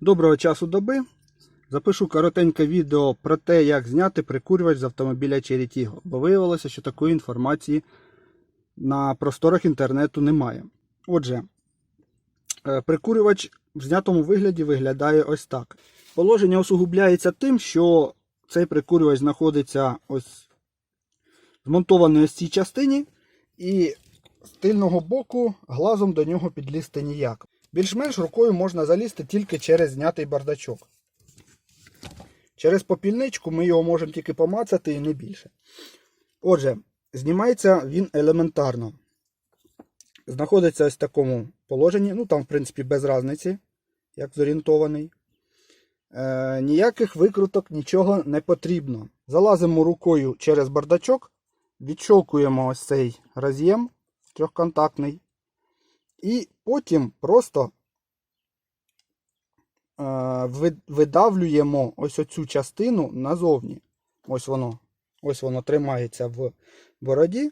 Доброго часу доби. Запишу коротеньке відео про те, як зняти прикурювач з автомобіля Cherry бо виявилося, що такої інформації на просторах інтернету немає. Отже, е, прикурювач в знятому вигляді виглядає ось так. Положення усугубляється тим, що цей прикурювач знаходиться ось змонтований ось цій частині, і з тильного боку глазом до нього підлізти ніяк. Більш-менш рукою можна залізти тільки через знятий бардачок. Через попільничку ми його можемо тільки помацати і не більше. Отже, знімається він елементарно. Знаходиться ось в такому положенні. Ну, там, в принципі, без різниці, як зорієнтований. Е, ніяких викруток, нічого не потрібно. Залазимо рукою через бардачок, відщолкуємо ось цей роз'єм трьохконтактний. І потім просто е, видавлюємо ось оцю частину назовні. Ось воно. Ось воно тримається в бороді.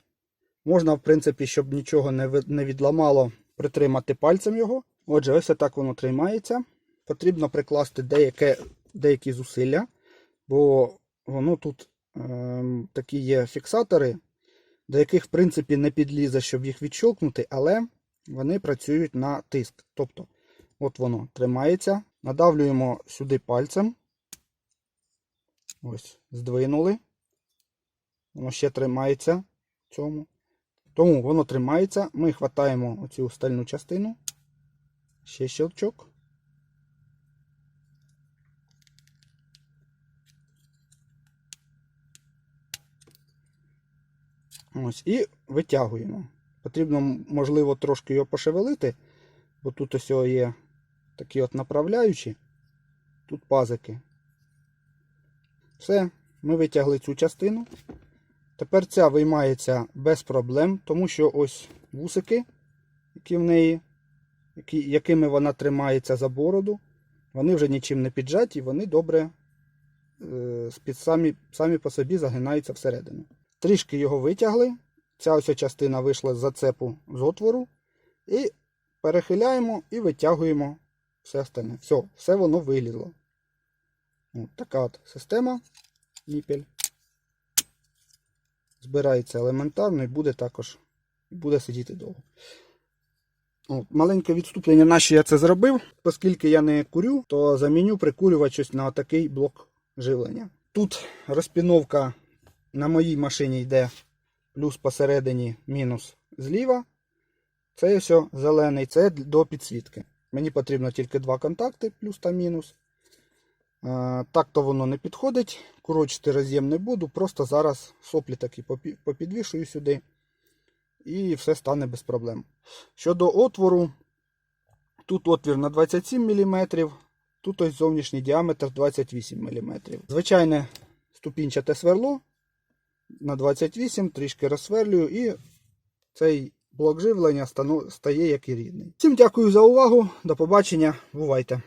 Можна, в принципі, щоб нічого не відламало, притримати пальцем його. Отже, ось так воно тримається. Потрібно прикласти деяке, деякі зусилля, бо воно тут ем, такі є фіксатори, до яких, в принципі, не підлізе, щоб їх відщолкнути, але вони працюють на тиск. Тобто, от воно тримається. Надавлюємо сюди пальцем. Ось, здвинули. Воно ще тримається в цьому. Тому воно тримається. Ми хватаємо оцю стальну частину. Ще щелчок. Ось, і витягуємо. Потрібно, можливо, трошки його пошевелити, бо тут ось є такі от направляючі, тут пазики. Все, ми витягли цю частину. Тепер ця виймається без проблем, тому що ось вусики, які в неї, які, якими вона тримається за бороду, вони вже нічим не піджаті, вони добре е, самі, самі по собі загинаються всередину. Трішки його витягли. Ця ось частина вийшла з зацепу з отвору. І перехиляємо і витягуємо все остальне. Все, все воно вилізло. От така от система. Ніпель. Збирається елементарно і буде також буде сидіти довго. От, маленьке відступлення, на що я це зробив. Оскільки я не курю, то заміню прикурювач на такий блок живлення. Тут розпіновка на моїй машині йде плюс посередині, мінус зліва. Це все зелений, це до підсвітки. Мені потрібно тільки два контакти, плюс та мінус. Е, Так то воно не підходить. Коротшити роз'єм не буду. Просто зараз соплі такі попідвішую сюди. І все стане без проблем. Щодо отвору, тут отвір на 27 мм, тут ось зовнішній діаметр 28 мм. Звичайне ступінчате сверло на 28, трішки розсверлюю і цей блок живлення стає як і рідний. Всім дякую за увагу. До побачення. Бувайте!